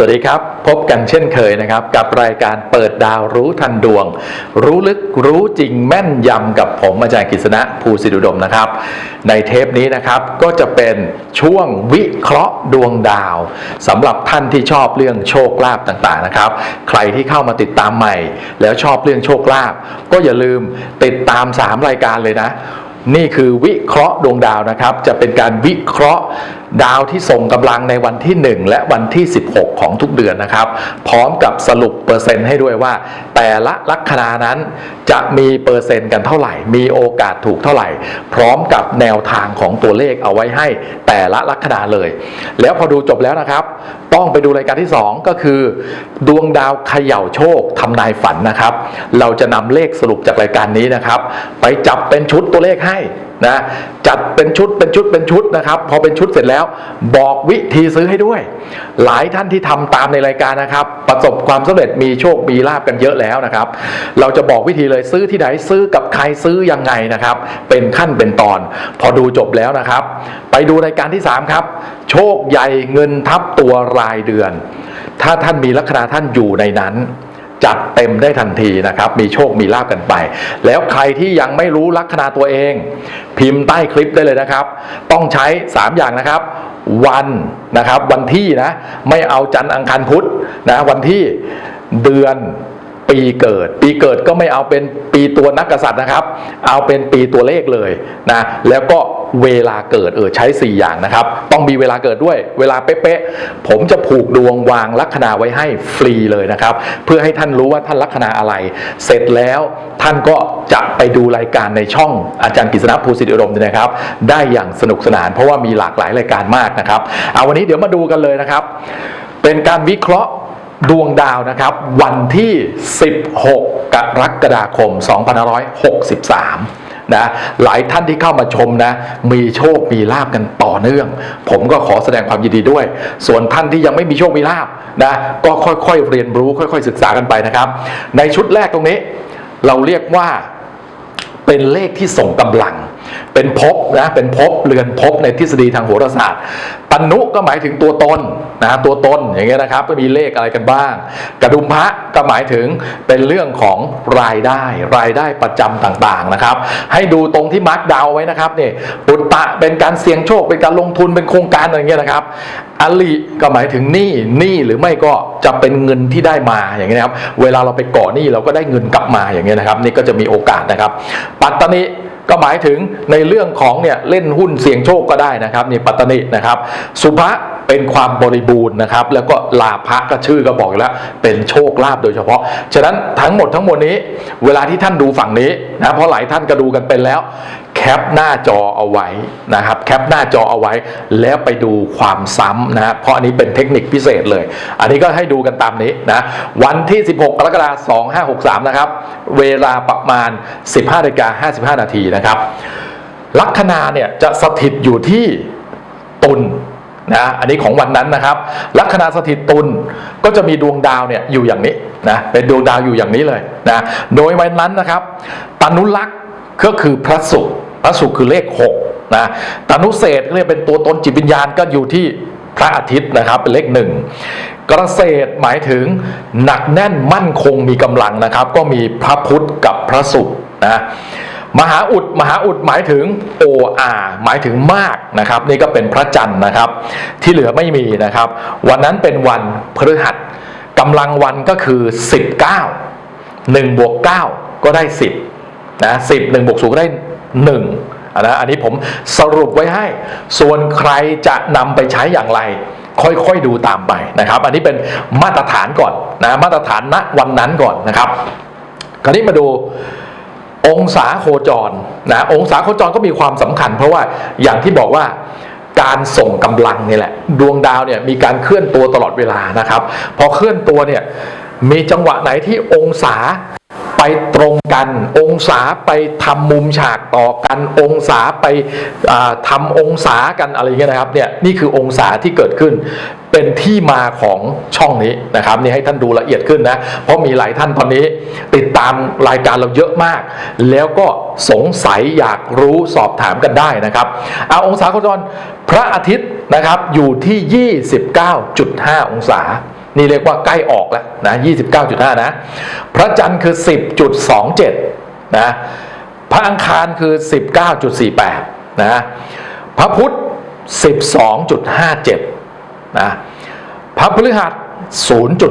วัสดีครับ พบกันเช่นเคยนะครับ กับรายการเปิดดาวรู้ทันดวง รู้ลึกรู้จริงแม่นยำกับผมอาจารย์กฤษณะภูสิรุดมนะครับ ในเทปนี้นะครับก็จะเป็นช่วงวิเคราะห์ดวงดาวสำหรับท่านที่ชอบเรื่องโชคลาภต่างๆนะครับ ใครที่เข้ามาติดตามใหม่ แล้วชอบเรื่องโชคลาภก็อย่าลืมติดตาม 3 รายการเลยนะนี่คือวิเคราะห์ดวงดาวนะครับ จะเป็นการวิเคราะห์ ดาวที่ส่งกำลังในวันที่ 1 และวันที่ 16 ของทุกเดือนนะครับ พร้อมกับสรุปเปอร์เซ็นต์ให้ด้วยว่า แต่ละลัคนานั้นจะมีเปอร์เซ็นต์กันเท่าไหร่ มีโอกาสถูกเท่าไหร่ พร้อมกับแนวทางของตัวเลขเอาไว้ให้แต่ละลัคนาเลย แล้วพอดูจบแล้วนะครับ ต้องไปดูรายการที่ 2 ก็คือ ดวงดาวเขย่าโชคทำนายฝันนะครับ เราจะนำเลขสรุปจากรายการนี้นะครับ ไปจับเป็นชุดตัวเลขให้ นะจัดเป็นชุดเป็นชุดเป็นชุดนะครับ พอเป็นชุดเสร็จแล้ว บอกวิธีซื้อให้ด้วย หลายท่านที่ทำตามในรายการนะครับ ประสบความสำเร็จมีโชคมีลาบกันเยอะแล้วนะครับ เราจะบอกวิธีเลยซื้อที่ไหนซื้อกับใครซื้อยังไงนะครับ เป็นขั้นเป็นตอน พอดูจบแล้วนะครับ ไปดูรายการที่ 3 ครับ โชคใหญ่เงินทับตัวรายเดือน ถ้าท่านมีลัคนาท่านอยู่ในนั้น จัดเต็มได้ทันทีนะครับ มีโชคมีลาบกันไป แล้วใครที่ยังไม่รู้ลัคนาตัวเอง พิมพ์ใต้คลิปได้เลยนะครับ ต้องใช้ 3 อย่างนะครับ วันนะครับวันที่นะไม่เอาจันทร์อังคารพุธนะวันที่เดือนปีเกิด ปีเกิดก็ไม่เอาเป็นปีตัวนักกษัตริย์นะครับ เอาเป็นปีตัวเลขเลยนะแล้วก็ เวลาเกิดเออใช้ 4 อย่างนะครับ ต้องมีเวลาเกิดด้วย เวลาเป๊ะๆผมจะผูกดวงวางลัคนาไว้ให้ฟรีเลยนะครับ เพื่อให้ท่านรู้ว่าท่านลัคนาอะไร เสร็จแล้วท่านก็จะไปดูรายการในช่องอาจารย์กฤษณะภูสิริอุดมเนี่ยนะครับ ได้อย่างสนุกสนาน เพราะว่ามีหลากหลายรายการมากนะครับเอาวันนี้เดี๋ยวมาดูกันเลยนะครับ เป็นการวิเคราะห์ดวงดาวนะครับ วันที่ 16 กรกฎาคม 2563 นะหลายท่านที่เข้ามาชมนะมีโชคมีลาบกันต่อเนื่อง ผมก็ขอแสดงความยินดีด้วย ส่วนท่านที่ยังไม่มีโชคมีลาบนะก็ค่อยๆเรียนรู้ค่อย ๆ ศึกษากันไปนะครับ ในชุดแรกตรงนี้ เราเรียกว่าเป็นเลขที่ส่งกำลัง เป็นภพนะเป็นภพเรือนภพในทฤษฎีทางโหราศาสตร์ตนุก็หมายถึงตัวตนนะตัวตนอย่างเงี้ยนะครับก็มีเลขอะไรกันบ้าง กระดุมพระก็หมายถึงเป็นเรื่องของรายได้ รายได้ประจำต่างๆนะครับ ให้ดูตรงที่มาร์กดาวไว้นะครับเนี่ยปุตตะเป็นการเสี่ยงโชคเป็นการลงทุนเป็นโครงการอะไรเงี้ยนะครับอลิก็หมายถึงหนี้หนี้หรือไม่ก็จะเป็นเงินที่ได้มาอย่างเงี้ยนะครับ เวลาเราไปก่อหนี้เราก็ได้เงินกลับมาอย่างเงี้ยนะครับ นี่ก็จะมีโอกาสนะครับ ปัตตานิ ก็หมายถึงในเรื่องของเนี่ยเล่นหุ้นเสี่ยงโชคก็ได้นะครับนี่ปัตตานินะครับ สุภะ เป็นความบริบูรณ์นะครับ แล้วก็ลาภะก็ชื่อก็บอกแล้วเป็นโชคลาภโดยเฉพาะ ฉะนั้นทั้งหมดทั้งมวลนี้ เวลาที่ท่านดูฝั่งนี้นะเพราะหลายท่านก็ดูกันเป็นแล้ว แคปหน้าจอเอาไว้นะครับ แคปหน้าจอเอาไว้ แล้วไปดูความซ้ำนะเพราะอันนี้เป็นเทคนิคพิเศษเลย อันนี้ก็ให้ดูกันตามนี้นะวันที่ 16 กรกฎาคม2563 นะครับ เวลาประมาณ 15นาฬิกา55 นาทีนะครับลัคนาเนี่ยจะสถิตอยู่ที่ตุล นะอันนี้ของวันนั้นนะครับ ลัคนาสถิตตุลก็จะมีดวงดาวเนี่ยอยู่อย่างนี้นะเป็นดวงดาวอยู่อย่างนี้เลยนะโดยวันนั้นนะครับตนุลักษ์ก็คือพระศุกร์พระศุกร์คือเลข6นะตนุเศษเรียกเป็นตัวตนจิตวิญญาณก็อยู่ที่พระอาทิตย์นะครับเป็นเลขหนึ่งกระเศษหมายถึงหนักแน่นมั่นคงมีกำลังนะครับ ก็มีพระพุธกับพระศุกร์นะ มหาอุดมหาอุดหมายถึงโออาหมายถึงมากนะครับ นี่ก็เป็นพระจันทร์นะครับ ที่เหลือไม่มีนะครับ วันนั้นเป็นวันพฤหัสกำลังวันก็คือ 19 1บวก9ก็ได้ 10นะ10 1บวก0ก็ได้1นะอันนี้ผมสรุปไว้ให้ ส่วนใครจะนำไปใช้อย่างไร ค่อยๆดูตามไปนะครับ อันนี้เป็นมาตรฐานก่อนนะมาตรฐานณวันนั้นก่อนนะครับ คราวนี้มาดู องศาโคจรนะองศาโคจรก็มีความสำคัญ เพราะว่าอย่างที่บอกว่าการส่งกำลังนี่แหละ ดวงดาวเนี่ยมีการเคลื่อนตัวตลอดเวลานะครับ พอเคลื่อนตัวเนี่ยมีจังหวะไหนที่องศา ไปตรงกัน องศาไปทำมุมฉากต่อกัน องศาไปอ่าทำองศากันอะไรเงี้ยนะครับเนี่ยนี่คือองศาที่เกิดขึ้น เป็นที่มาของช่องนี้นะครับนี่ให้ท่านดูละเอียดขึ้นนะเพราะมีหลายท่านตอนนี้ติดตามรายการเราเยอะมาก แล้วก็สงสัยอยากรู้สอบถามกันได้นะครับเอาองศาโคจรพระอาทิตย์นะครับอยู่ที่ 29.5 องศา นี่เรียกว่าใกล้ออกแล้วนะ29.5 นะ พระจันทร์คือ 10.27 นะ พระอังคารคือ 19.48 นะ พระพุธ 12.57 นะ พระพฤหัส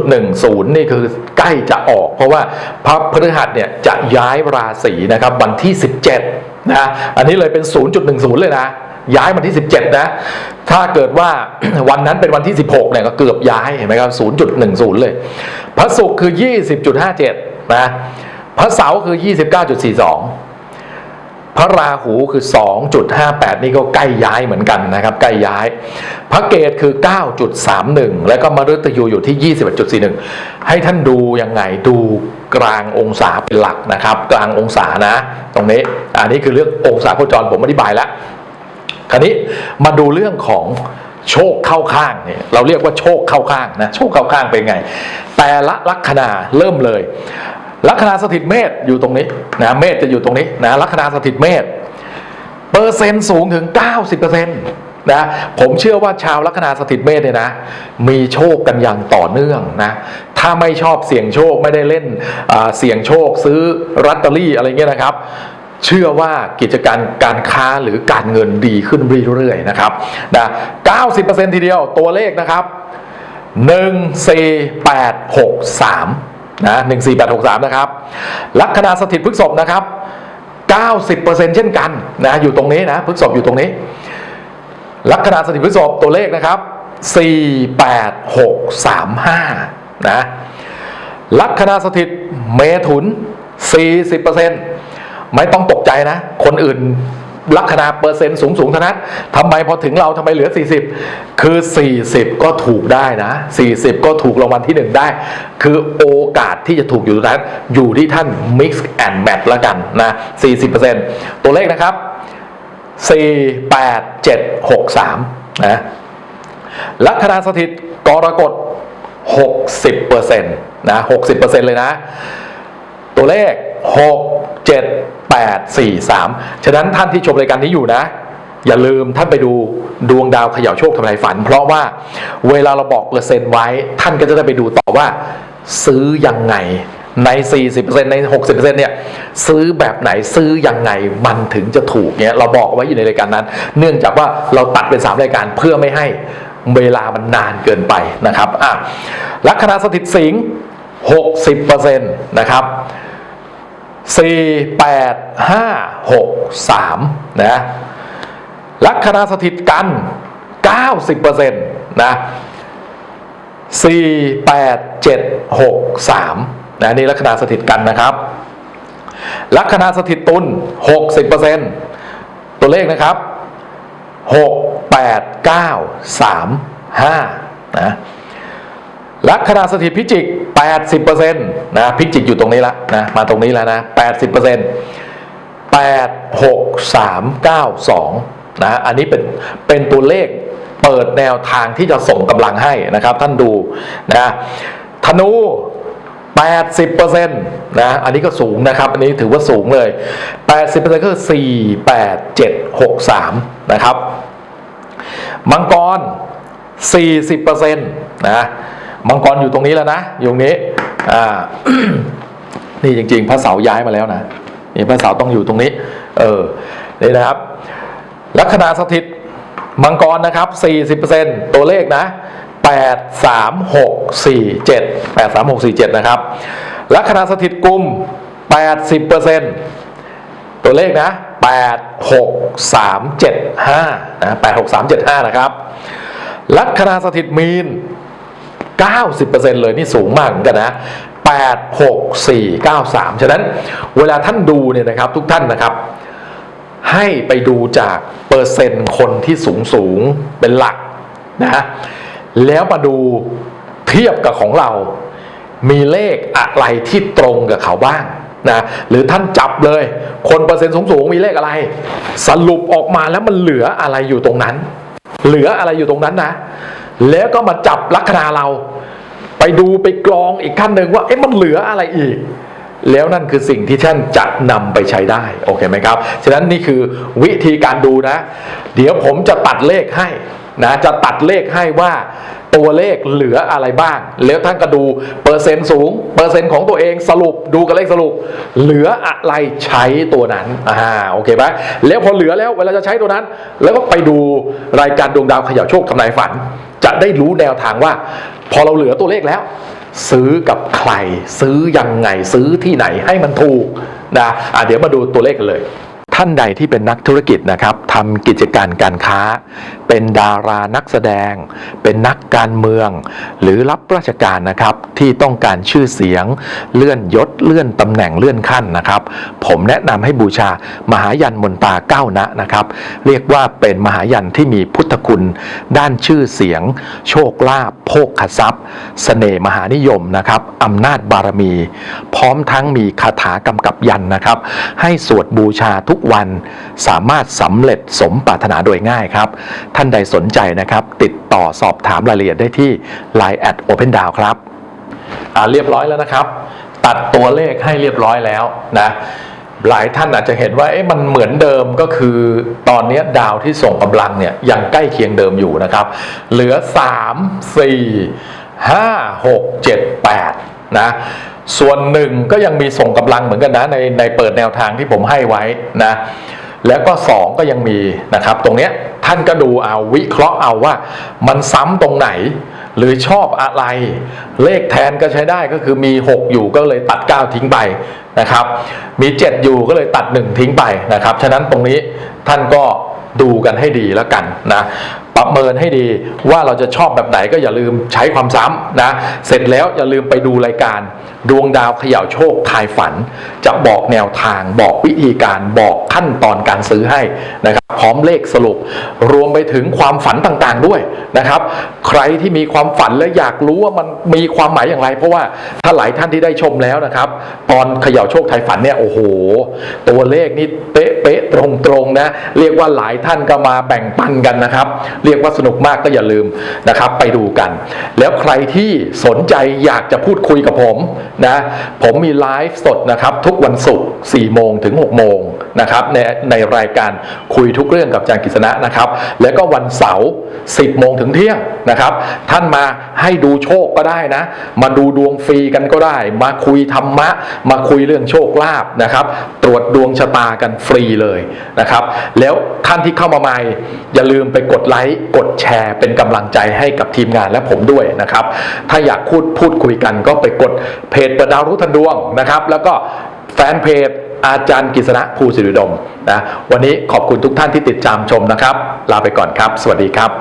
0.10 นี่คือใกล้จะออก เพราะว่าพระพฤหัสเนี่ยจะย้ายราศีนะครับวันที่ 17 นะ อันนี้เลยเป็น 0.10 เลยนะ ย้ายวันที่ 17 นะ ถ้าเกิดว่าวันนั้นเป็นวันที่ 16 เนี่ยก็เกือบย้ายเห็นไหมครับ0.10 เลย พระศุกร์คือ 20.57 นะ พระเสาร์คือ 29.42 พระราหูคือ 2.58 นี่ก็ใกล้ย้ายเหมือนกันนะครับ ใกล้ย้าย พระเกตคือ 9.31 แล้วก็มฤตยูอยู่ที่ 21.41 ให้ท่านดูยังไงดูกลางองศาเป็นหลักนะครับ กลางองศานะ ตรงนี้ อันนี้คือเรื่ององศาโคจรผมอธิบายแล้ว คราวนี้มาดูเรื่องของโชคเข้าข้างเนี่ยเราเรียกว่าโชคเข้าข้างนะโชคเข้าข้างเป็นไง แต่ละลัคนาเริ่มเลย ลัคนาสถิตเมษอยู่ตรงนี้นะเมษจะอยู่ตรงนี้นะลัคนาสถิตเมษเปอร์เซ็นต์สูงถึง 90%นะผมเชื่อว่าชาวลัคนาสถิตเมษเนี่ยนะ มีโชคกันอย่างต่อเนื่องนะถ้าไม่ชอบเสี่ยงโชคไม่ได้เล่นเสี่ยงโชคซื้อรัตเตอรี่อะไรเงี้ยนะครับ เชื่อว่ากิจการการค้าหรือการเงินดีขึ้นเรื่อยๆนะครับนะ90%ทีเดียวตัวเลขนะครับ 14863นะ14863 นะครับ ลัคนาสถิตพฤกษภนะครับ 90%เช่นกันนะอยู่ตรงนี้นะพฤกษภอยู่ตรงนี้ ลัคนาสถิตพฤษภตัวเลขนะครับ 48635 นะลัคนาสถิตเมถุน 40% ไม่ต้องตกใจนะ คนอื่นลัคนาเปอร์เซ็นต์สูงสูงเท่านั้นทำไมพอถึงเราทำไมเหลือ 40 คือ 40 ก็ถูกได้นะ 40 ก็ถูกรางวัลที่ 1 ได้ คือโอกาสที่จะถูกอยู่ตรงนั้น อยู่ที่ท่าน mix and match แล้วกันนะ 40%ตัวเลขนะครับ 4 8 7 6 3 นะลัคนาสถิตกรกฎ 60%นะ 60%เลยนะ ตัวเลข 6 7 8 4 3 ฉะนั้นท่านที่ชมรายการนี้อยู่นะ อย่าลืมท่านไปดูดวงดาวเขย่าโชคทำลายฝัน เพราะว่าเวลาเราบอกเปอร์เซ็นต์ไว้ ท่านก็จะได้ไปดูต่อว่า ซื้อยังไงใน 40%ใน 60%เนี่ยซื้อแบบไหนซื้อยังไงมันถึงจะถูกเนี่ยเราบอกไว้อยู่ในรายการนั้น เนื่องจากว่าเราตัดเป็น 3 รายการเพื่อไม่ให้เวลามันนานเกินไปนะครับอะลัคนาสถิตสิงห์60%นะครับ 4 8 5 6 3นะลัคนาสถิตกัน 90%นะ4 8 7 6 3นะนี่ลัคนาสถิตกันนะครับ ลัคนาสถิตตุล60%ตัวเลขนะครับ 6 8 9 3 5นะ ลัคนาสถิตพิจิก 80%นะพิจิกอยู่ตรงนี้ละนะมาตรงนี้แล้วนะ 80% 8 6 3 9 2นะอันนี้เป็นเป็นตัวเลขเปิดแนวทางที่จะส่งกำลังให้นะครับ ท่านดูนะธนู 80%นะอันนี้ก็สูงนะครับ อันนี้ถือว่าสูงเลย 80%ก็คือ 4 8 7 6 3 นะครับ มังกร 40%นะ มังกรอยู่ตรงนี้แล้วนะอยู่ตรงนี้อ่านี่จริง ๆ พระเสาย้ายมาแล้วนะนี่พระเสาต้องอยู่ตรงนี้ เออนี่นะครับ ลัคนาสถิตมังกรนะครับ 40%ตัวเลขนะ 8 3 6 4 7 8 3 6 4 7 นะครับลัคนาสถิตกุม 80%ตัวเลขนะ 8 6 3 7 5นะ8 6 3 7 5 นะครับลัคนาสถิตมีน 90%เลยนี่สูงมากเหมือนกันนะ 8 6 4 9 3 ฉะนั้นเวลาท่านดูเนี่ยนะครับทุกท่านนะครับ ให้ไปดูจากเปอร์เซ็นต์คนที่สูงสูงเป็นหลักนะแล้วมาดูเทียบกับของเรา มีเลขอะไรที่ตรงกับเขาบ้างนะหรือท่านจับเลย คนเปอร์เซ็นต์สูงๆมีเลขอะไร สรุปออกมาแล้วมันเหลืออะไรอยู่ตรงนั้น เหลืออะไรอยู่ตรงนั้นนะ แล้วก็มาจับลัคนาเรา ไปดูไปกรองอีกขั้นหนึ่งว่าเอ๊ะมันเหลืออะไรอีก แล้วนั่นคือสิ่งที่ท่านจะนำไปใช้ได้โอเคไหมครับฉะนั้นนี่คือวิธีการดูนะ เดี๋ยวผมจะตัดเลขให้นะจะตัดเลขให้ว่าตัวเลขเหลืออะไรบ้าง แล้วท่านก็ดูเปอร์เซ็นต์สูง เปอร์เซ็นต์ของตัวเองสรุปดูกับเลขสรุป เหลืออะไรใช้ตัวนั้นอ่าโอเคไหมแล้วพอเหลือแล้วเวลาจะใช้ตัวนั้น แล้วก็ไปดูรายการดวงดาวขย่าโชคทำนายฝัน จะได้รู้แนวทางว่า พอเราเหลือตัวเลขแล้ว ซื้อกับใคร ซื้อยังไงซื้อที่ไหนให้มันถูกนะอะเดี๋ยวมาดูตัวเลขกันเลย ท่านใดที่เป็นนักธุรกิจนะครับทำกิจการการค้า เป็นดารานักแสดง เป็นนักการเมือง หรือรับราชการนะครับ ที่ต้องการชื่อเสียง เลื่อนยศเลื่อนตำแหน่งเลื่อนขั้นนะครับ ผมแนะนำให้บูชามหายันมนตาเก้านะนะครับ เรียกว่าเป็นมหายันที่มีพุทธคุณ ด้านชื่อเสียง โชคลาภโภคทรัพย์เสน่ห์มหานิยมนะครับอำนาจบารมี พร้อมทั้งมีคาถากำกับยันนะครับ ให้สวดบูชาทุกวัน สามารถสำเร็จสมปรารถนาโดยง่ายครับ ท่านใดสนใจนะครับ ติดต่อสอบถามรายละเอียดได้ที่ Line at Open Down ครับเรียบร้อยแล้วนะครับ ตัดตัวเลขให้เรียบร้อยแล้วนะหลายท่านอาจจะเห็นว่าเอ๊ะมันเหมือนเดิมก็คือตอนนี้ดาวที่ส่งกำลังเนี่ยยังใกล้เคียงเดิมอยู่นะครับ เหลือ 3 4 5 6 7 8นะ ส่วนหนึ่งก็ยังมีส่งกำลังเหมือนกันนะในในเปิดแนวทางที่ผมให้ไว้นะแล้วก็ 2 ก็ยังมีนะครับ ตรงเนี้ยท่านก็ดูเอาวิเคราะห์เอาว่ามันซ้ำตรงไหน หรือชอบอะไร เลขแทนก็ใช้ได้ก็คือมี 6 อยู่ก็เลยตัด 9 ทิ้งไปนะครับ มี 7 อยู่ก็เลยตัด 1 ทิ้งไปนะครับ ฉะนั้นตรงนี้ท่านก็ดูกันให้ดีแล้วกันนะประเมินให้ดีว่าเราจะชอบแบบไหนก็อย่าลืมใช้ความซ้ำนะเสร็จแล้วอย่าลืมไปดูรายการ ดวงดาวเขย่าโชคทายฝัน จะบอกแนวทางบอกวิธีการบอกขั้นตอนการซื้อให้นะครับพร้อมเลขสรุป รวมไปถึงความฝันต่างๆด้วยนะครับ ใครที่มีความฝันและอยากรู้ว่ามันมีความหมายอย่างไร เพราะว่าถ้าหลายท่านที่ได้ชมแล้วนะครับ ตอนเขย่าโชคทายฝันเนี่ยโอ้โห ตัวเลขนี่เป๊ะเป๊ะตรงตรงๆนะเรียกว่าหลายท่านก็มาแบ่งปันกันนะครับ เรียกว่าสนุกมากก็อย่าลืมนะครับ ไปดูกัน แล้วใครที่สนใจอยากจะพูดคุยกับผมนะผมมีไลฟ์สดนะครับทุกวันศุกร์4โมงถึง6โมง นะครับในในรายการคุยทุกเรื่องกับอาจารย์กฤษณะนะครับ แล้วก็วันเสาร์10โมงถึงเที่ยงนะครับ ท่านมาให้ดูโชคก็ได้นะ มาดูดวงฟรีกันก็ได้ มาคุยธรรมะ มาคุยเรื่องโชคลาภนะครับ ตรวจดวงชะตากันฟรีเลยนะครับ แล้วท่านที่เข้ามาใหม่ อย่าลืมไปกดไลค์กดแชร์เป็นกำลังใจให้กับทีมงานและผมด้วยนะครับ ถ้าอยากพูดพูดคุยกันก็ไปกดเพจประดาวรู้ทันดวงนะครับ แล้วก็แฟนเพจ อาจารย์กฤษณะภูสิริดมนะวันนี้ขอบคุณทุกท่านที่ติดตามชมนะครับ ลาไปก่อนครับ สวัสดีครับ